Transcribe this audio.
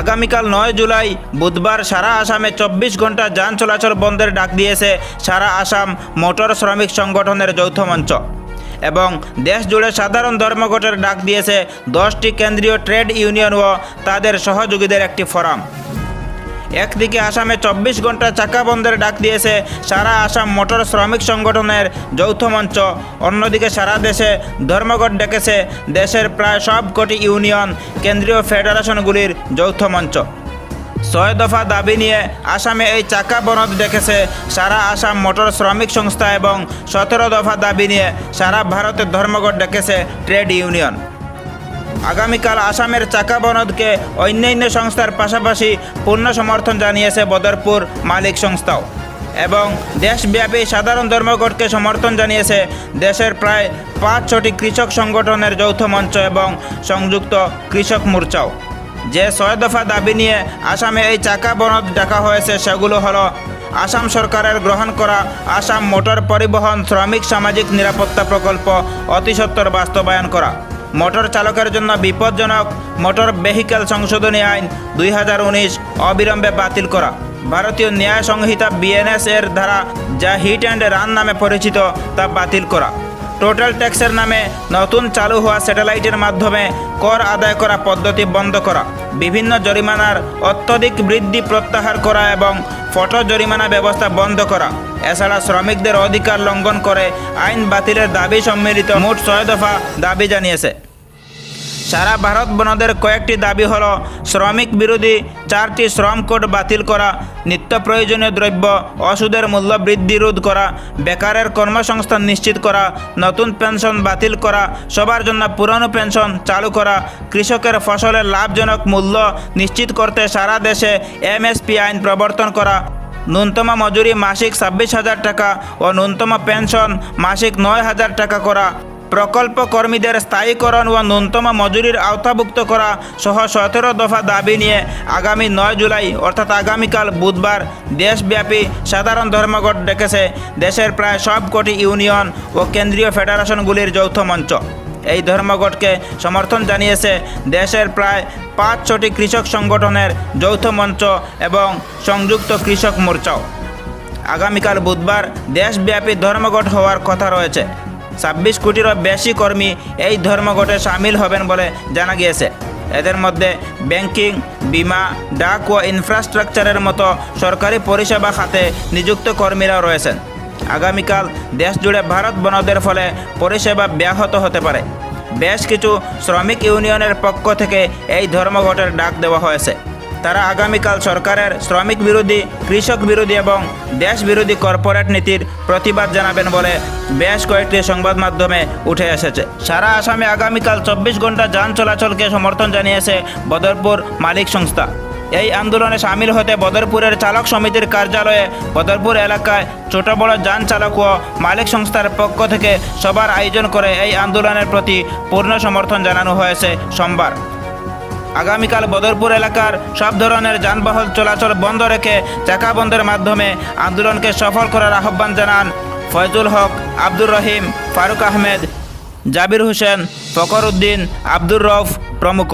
আগামীকাল নয় জুলাই, বুধবার সারা আসামে চব্বিশ ঘণ্টা যান চলাচল বন্ধের ডাক দিয়েছে সারা আসাম মোটর শ্রমিক সংগঠনের যৌথ মঞ্চ। এবং দেশ জুড়ে সাধারণ ধর্মঘটের ডাক দিয়েছে দশটি কেন্দ্রীয় ট্রেড ইউনিয়ন ও তাদের সহযোগীদের একটি ফোরাম। একদিকে আসামে চব্বিশ ঘণ্টা চাকা বন্ধের ডাক দিয়েছে, সারা আসাম মোটর শ্রমিক সংগঠনের যৌথ মঞ্চ। অন্যদিকে সারা দেশে ধর্মঘট ডেকেছে, দেশের প্রায় সব কোটি ইউনিয়ন কেন্দ্রীয় ফেডারেশনগুলির যৌথ মঞ্চ। ছয় দফা দাবি নিয়ে আসামে এই চাকা বনদ ডেকেছে সারা আসাম মোটর শ্রমিক সংস্থা এবং সতেরো দফা দাবি নিয়ে সারা ভারতের ধর্মঘট ডেকেছে ট্রেড ইউনিয়ন। আগামীকাল আসামের চাকা বনদকে অন্যান্য সংস্থার পাশাপাশি পূর্ণ সমর্থন জানিয়েছে বদরপুর মালিক সংস্থাও। এবং দেশব্যাপী সাধারণ ধর্মঘটকে সমর্থন জানিয়েছে দেশের প্রায় পাঁচ ছটি কৃষক সংগঠনের যৌথ মঞ্চ এবং সংযুক্ত কৃষক মোর্চাও। যে ছয় দফা দাবি নিয়ে আসামে এই চাকা বনদ ডাকা হয়েছে সেগুলো হলো আসাম সরকারের গ্রহণ করা আসাম মোটর পরিবহন শ্রমিক সামাজিক নিরাপত্তা প্রকল্প অতি সত্বর বাস্তবায়ন করা। মোটর চালকের জন্য বিপজ্জনক মোটর ভেহিকেল সংশোধনী আইন দুই হাজার উনিশ অবিলম্বে বাতিল করা। ভারতীয় ন্যায় সংহিতা বিএনএস এর ধারা যা হিট অ্যান্ড রান নামে পরিচিত তা বাতিল করা। টোটাল ট্যাক্সের নামে নতুন চালু হওয়া স্যাটেলাইটের মাধ্যমে কর আদায় করা পদ্ধতি বন্ধ করা। বিভিন্ন জরিমানার অত্যধিক বৃদ্ধি প্রত্যাহার করা এবং ফটো জরিমানা ব্যবস্থা বন্ধ করা। এছাড়া শ্রমিকদের অধিকার লঙ্ঘন করে আইন বাতিলের দাবি সম্মিলিত মোট ছয় দফা দাবি জানিয়েছে। সারা ভারত বনদের কয়েকটি দাবি হল শ্রমিক বিরোধী চারটি শ্রম কোড বাতিল করা, নিত্য প্রয়োজনীয় দ্রব্য, ওষুধের মূল্য বৃদ্ধি রোধ করা, বেকারের কর্মসংস্থান নিশ্চিত করা, নতুন পেনশন বাতিল করা, সবার জন্য পুরনো পেনশন চালু করা, কৃষকের ফসলের লাভজনক মূল্য নিশ্চিত করতে সারা দেশে এমএসপি আইন প্রবর্তন করা, ন্যূনতম মজুরি মাসিক ছাব্বিশ হাজার টাকা ও ন্যূনতম পেনশন মাসিক নয় হাজার টাকা করা। প্রকল্প কর্মীদের স্থায়ীকরণ ও ন্যূনতম মজুরির আওতাভুক্ত করা সহ সতেরো দফা দাবি নিয়ে আগামী নয় জুলাই, অর্থাৎ আগামীকাল বুধবার, দেশব্যাপী সাধারণ ধর্মঘট ডেকেছে দেশের প্রায় সব কোটি ইউনিয়ন ও কেন্দ্রীয় ফেডারেশনগুলির যৌথ মঞ্চ। এই ধর্মঘটকে সমর্থন জানিয়েছে দেশের প্রায় পাঁচ ছটি কৃষক সংগঠনের যৌথ মঞ্চ এবং সংযুক্ত কৃষক মোর্চাও। আগামীকাল বুধবার দেশব্যাপী ধর্মঘট হওয়ার কথা রয়েছে। ছাব্বিশ কোটিরও বেশি কর্মী এই ধর্মঘটে সামিল হবেন বলে জানা গিয়েছে। এদের মধ্যে ব্যাংকিং, বিমা, ডাক ও ইনফ্রাস্ট্রাকচারের মতো সরকারি পরিষেবা খাতে নিযুক্ত কর্মীরাও রয়েছেন। আগামীকাল দেশ জুড়ে ভারত বনদের ফলে পরিষেবা ব্যাহত হতে পারে। বেশ কিছু শ্রমিক ইউনিয়নের পক্ষ থেকে এই ধর্মঘটের ডাক দেওয়া হয়েছে। তারা আগামীকাল সরকারের শ্রমিক বিরোধী, কৃষক বিরোধী এবং দেশ বিরোধী কর্পোরেট নীতির প্রতিবাদ জানাবেন বলে বেশ কয়েকটি সংবাদ মাধ্যমে উঠে এসেছে। সারা আসামে আগামীকাল চব্বিশ ঘণ্টা যান চলাচলকে সমর্থন জানিয়েছে বদরপুর মালিক সংস্থা। এই আন্দোলনে সামিল হতে বদরপুরের চালক সমিতির কার্যালয়ে বদরপুর এলাকায় ছোট বড় যান চালক ও মালিক সংস্থার পক্ষ থেকে সবার আয়োজন করে এই আন্দোলনের প্রতি পূর্ণ সমর্থন জানানো হয়েছে সোমবার। আগামীকাল বদরপুর এলাকার সব ধরনের যানবাহন চলাচল বন্ধ রেখে চাকা বন্ধের মাধ্যমে আন্দোলনকে সফল করার আহ্বান জানান ফয়জুল হক, আব্দুর রহিম, ফারুক আহমেদ, জাবির হোসেন ফকর উদ্দিন আব্দুর রফ প্রমুখ।